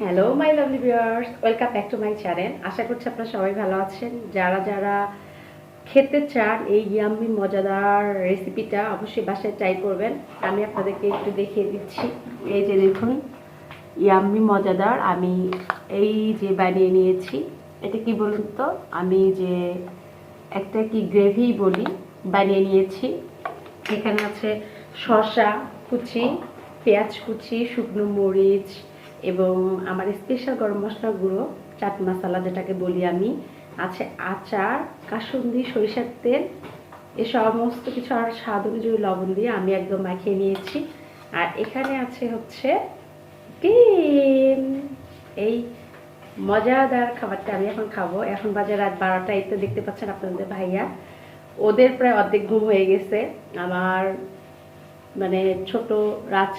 Hello my lovely viewers welcome back to my channel আশা করছি আপনারা সবাই ভালো আছেন। যারা যারা খেতে চান এই ইয়াম্মি মজাদার রেসিপিটা অবশ্যই বাসায় ট্রাই করবেন। আমি আপনাদেরকে একটু দেখিয়ে দিচ্ছি। এই যে দেখুন ইয়াম্মি মজাদার। আমি এই যে বানিয়ে নিয়েছি। এটা কি বলুন তো? আমি যে একটা কি গ্রেভি বলি, বানিয়ে নিয়েছি। এখানে আছে শসা কুচি, পেঁয়াজ কুচি, শুকনো মরিচ এবং আমার স্পেশাল গরম মশলা গুঁড়ো চাট মশলা যেটাকে বলি আমি, আছে আচার, কাসুন্দি, সরিষার তেল, এ সমস্ত কিছু আর স্বাদ অনুযায়ী লবণ দিয়ে আমি একদম মাখিয়ে নিয়েছি। আর এখানে আছে হচ্ছে ডিম। এই মজাদার খাবারটা আমি এখন খাব। এখন বাজে রাত বারোটা, এই তো দেখতে পাচ্ছেন আপনাদের ভাইয়া। ওদের প্রায় অর্ধেক ঘুম হয়ে গেছে। আমার মানে ছোট রাজ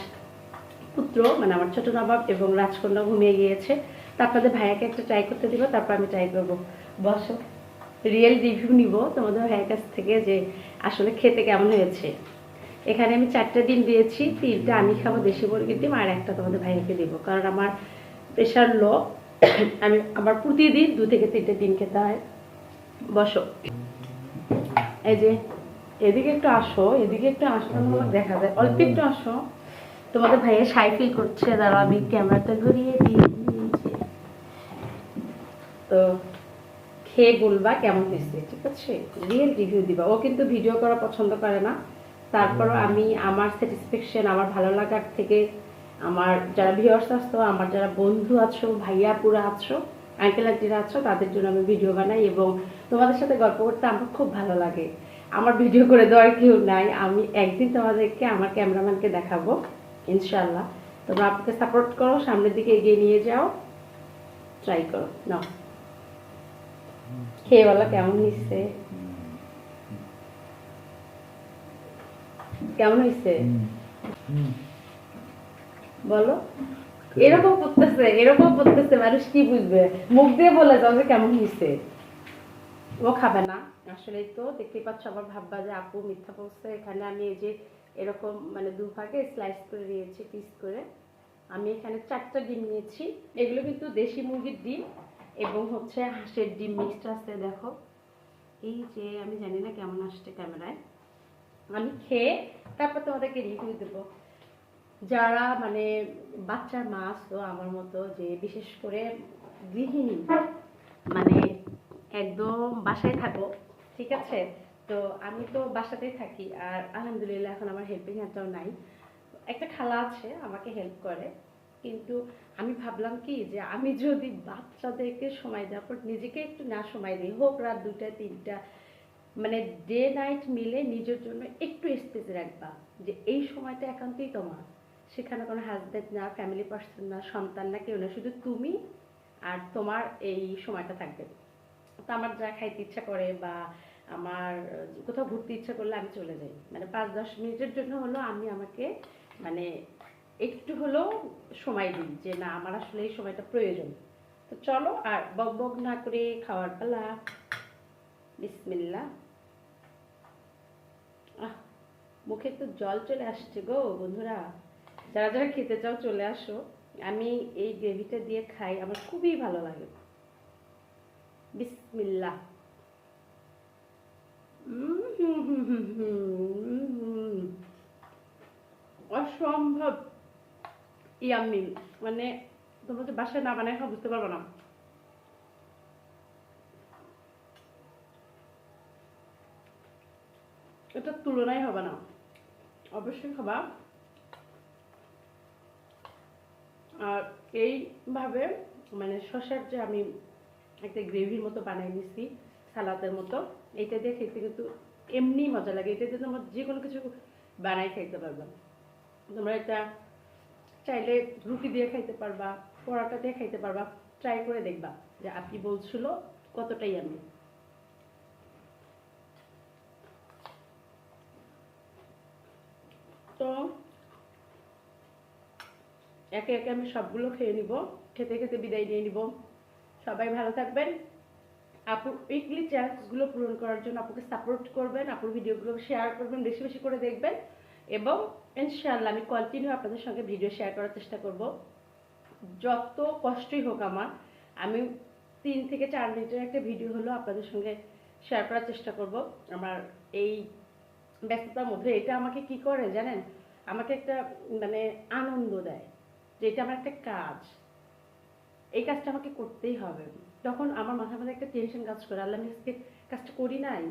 পুত্র মানে আমার ছোট নবাব এবং রাজকন্যা ঘুমিয়ে গিয়েছে। তা আপনাদের ভাইয়াকে একটা ট্রাই করতে দিব, তারপর আমি ট্রাই করব। বসো রিয়েল রিভিউ নিব তোমাদের ভাইয়ের কাছ থেকে যে আসলে খেতে কেমন হয়েছে। এখানে আমি চারটে ডিম দিয়েছি, তিনটা আমি খাব দেশি মুরগির ডিম আর একটা তোমাদের ভাইয়াকে দেবো। কারণ আমার প্রেশার লো আমি আমার প্রতিদিন দু থেকে তিনটে ডিম খেতে হয়। বসো। এই যে, এদিকে একটু আসো, এদিকে একটু আসো, দেখা যায়। অল্প একটু আসো। তোমাদের ভাইয়া সাই ফিল করছে দাঁড়াও আমি ক্যামেরাটা ঘুরিয়ে দিই। তো খেয়ে বলবা কেমন হয়েছে ঠিক আছে? রিয়েল রিভিউ দিবা। ও কিন্তু ভিডিও করা পছন্দ করে না। তারপরও আমি আমার স্যাটিসফ্যাকশন আমার ভালো লাগার থেকে আমার যারা ভিউয়ার্স আছো আমার যারা বন্ধু আছো ভাইয়া পুরা আছো আঙ্কেল আন্টিরা আছো তাদের জন্য আমি ভিডিও বানাই এবং তোমাদের সাথে গল্প করতে আমার খুব ভালো লাগে। আমার ভিডিও করে দেওয়ার কেউ নাই। আমি একদিন তোমাদেরকে আমার ক্যামেরাম্যানকে দেখাবো। ইনশাল্লাহ তোমরা আপনাকে সাপোর্ট করো, সামনের দিকে এগিয়ে নিয়ে যাও। ট্রাই করো, নাও। খেয়ে বলো কেমন হয়েছে কেমন হয়েছে বলো। এরকম করতেছে এরকম করতেছে, মানুষ কি বুঝবে? মুখ দিয়ে বলে যাও যে কেমন হয়েছে ও খাবে না। আসলে তো দেখতেই পাচ্ছ আবার ভাববা যে আপু মিথ্যা বলছে। এখানে আমি এই যে এরকম মানে দুভাগে স্লাইস করে নিয়েছি পিস করে। আমি এখানে চারটা ডিম নিয়েছি। এগুলো কিন্তু দেশি মুরগির ডিম এবং হচ্ছে হাঁসের ডিম মিক্সড আছে, দেখো। এই যে, আমি জানি না কেমন আসছে ক্যামেরায়। আমি খেয়ে তারপর তোমাদেরকে রিভিউ দেবো। যারা মানে বাচ্চার মা তো আমার মতো যে বিশেষ করে গৃহিণী মানে একদম বাসায় থাকো, ঠিক আছে? তো আমি তো বাসাতেই থাকি আর আলহামদুলিল্লাহ এখন আমার হেল্পিং হ্যান্ডটাও নাই। একটা খালা আছে, আমাকে হেল্প করে। কিন্তু আমি ভাবলাম কি যে আমি যদি বাচ্চাদেরকে সময় দেওয়ার পর নিজেকে একটু না সময় দিই, হোক রাত দুটা তিনটা মানে ডে নাইট মিলে নিজের জন্য একটু স্পেস রাখবা যে এই সময়টা একান্তই তোমার। সেখানে কোনো হাজব্যান্ড না ফ্যামিলি পার্সন না, সন্তান না, কেউ না, শুধু তুমি আর তোমার এই সময়টা থাকবে। তো আমার যা খাইতে ইচ্ছা করে বা আমার কোথাও ঘুরতে ইচ্ছা করলে আমি চলে যাই। মানে পাঁচ, দশ মিনিটের জন্য হলো আমি আমাকে মানে একটু হলেও সময় দিই যে, না, আমার আসলে এই সময়টা প্রয়োজন। তো চলো আর বক বক না করে খাওয়ার পালা। বিসমিল্লা আহ, মুখে তো জল চলে আসছে গো বন্ধুরা। যারা যারা খেতে চাও চলে আসো। আমি এই গ্রেভিটা দিয়ে খাই, আমার খুবই ভালো লাগে। বিসমিল্লা অসম্ভব ইয়াম্মি মানে তোমরা তো বাসায় না বানায় খাও বুঝতে পারব না এটার তুলনাই হবে না অবশ্যই খাবা আর এইভাবে মানে শসার যে আমি একটা গ্রেভির মতো বানাই নিছি সালাদের মতো। এটা দিয়ে খেতে কিন্তু এমনি মজা লাগে। এটা দিয়ে তোমরা যে কোনো কিছু বানাই খাইতে পারবা। তোমরা এটা চাইলে রুটি দিয়ে খাইতে পারবা, পরোটা দিয়ে খাইতে পারবা। ট্রাই করে দেখবা যে আপনি বলছিল কতটাই আমি। তো একে একে আমি সবগুলো খেয়ে নিব। খেতে খেতে বিদায় নিয়ে নিব। সবাই ভালো থাকবেন। আপুর উইকলি চ্যালেঞ্জগুলো পূরণ করার জন্য আপুকে সাপোর্ট করবেন, আপুর ভিডিওগুলো শেয়ার করবেন, বেশি বেশি করে দেখবেন এবং ইনশাআল্লাহ আমি কন্টিনিউ আপনাদের সঙ্গে ভিডিও শেয়ার করার চেষ্টা করব। যত কষ্টই হোক আমার, আমি তিন থেকে চার মিনিটের একটা ভিডিও হলো আপনাদের সঙ্গে শেয়ার করার চেষ্টা করব। আমার এই ব্যস্ততার মধ্যে এটা আমাকে কি করে জানেন? আমাকে একটা মানে আনন্দ দেয় যে এটা আমার একটা কাজ। এই কাজটা আমাকে করতেই হবে। তখন আমার মাথার মধ্যে একটা টেনশন কাজ করে, আল্লাহ আমি আজকে কাজটা করি নাই।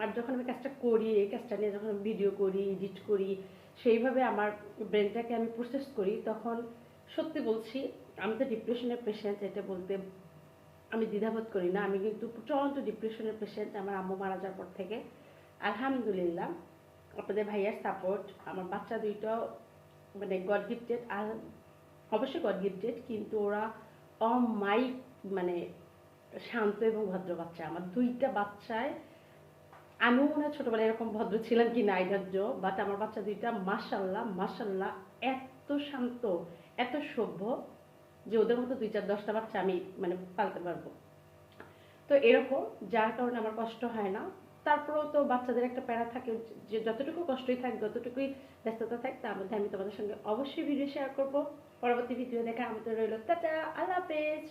আর যখন আমি কাজটা করি, এই কাজটা নিয়ে যখন ভিডিও করি এডিট করি, সেইভাবে আমার ব্রেনটাকে আমি প্রসেস করি, তখন সত্যি বলছি, আমি তো ডিপ্রেশনের পেশেন্ট এটা বলতে আমি দ্বিধাবোধ করি না। আমি কিন্তু প্রচণ্ড ডিপ্রেশনের পেশেন্ট আমার আম্মু মারা যাওয়ার পর থেকে। আলহামদুলিল্লাহ, আপনাদের ভাইয়ার সাপোর্ট আমার বাচ্চা দুইটাও মানে গড গিফটেড আর অবশ্যই গড গিফটেড কিন্তু ওরা অ অমাইক মানে শান্ত এবং ভদ্র বাচ্চা। আমার দুইটা বাচ্চায় আমি মনে হয় ছোটবেলায় এরকম ভদ্র ছিলাম কি নাই ধৈর্য বাট আমার বাচ্চা দুইটা মাসাল্লাহ মাসাল্লাহ এত শান্ত, এত সভ্য যে ওদের মতো দুই চার দশটা বাচ্চা আমি মানে পালতে পারব। তো এরকম, যার কারণে আমার কষ্ট হয় না। তারপরেও তো বাচ্চাদের একটা প্যারা থাকে যে যতটুকু কষ্টই থাক, যতটুকুই ব্যস্ততা থাক, তার মধ্যে আমি তোমাদের সঙ্গে অবশ্যই ভিডিও শেয়ার করব। পরবর্তী ভিডিও দেখা আমাদের রইল। টাটা! আল্লাহ হাফেজ।